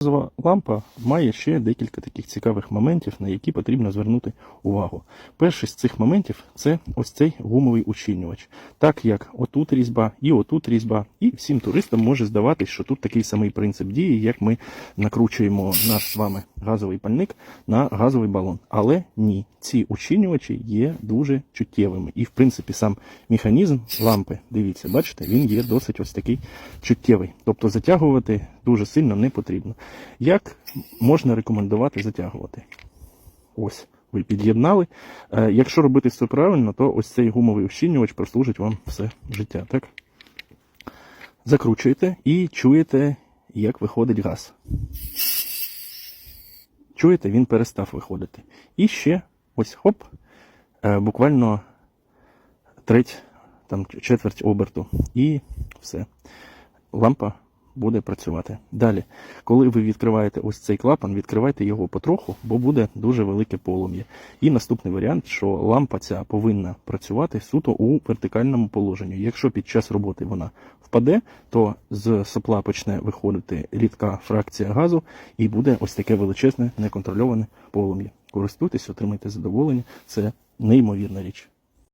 Газова лампа має ще декілька таких цікавих моментів, на які потрібно звернути увагу. Перший з цих моментів це ось цей гумовий ущільнювач. Так як отут різьба і отут різьба, і всім туристам може здаватись, що тут такий самий принцип дії, як ми накручуємо наш з вами газовий пальник на газовий балон. Але ні, ці ущільнювачі є дуже чуттєвими. І в принципі сам механізм лампи, дивіться, бачите, він є досить ось такий чуттєвий. Тобто затягувати дуже сильно не потрібно. Як можна рекомендувати затягувати? Ось, ви під'єднали. Е, Якщо робити все правильно, то ось цей гумовий ущільнювач прослужить вам все життя. Так? Закручуєте і чуєте, як виходить газ. Чуєте, він перестав виходити. І ще ось хоп, е, буквально треть, там четверть оберту. І все. Лампа буде працювати. Далі, коли ви відкриваєте ось цей клапан, відкривайте його потроху, бо буде дуже велике полум'я. І наступний варіант, що лампа ця повинна працювати суто у вертикальному положенні. Якщо під час роботи вона впаде, то з сопла почне виходити рідка фракція газу і буде ось таке величезне неконтрольоване полум'я. Користуйтесь, отримайте задоволення. Це неймовірна річ.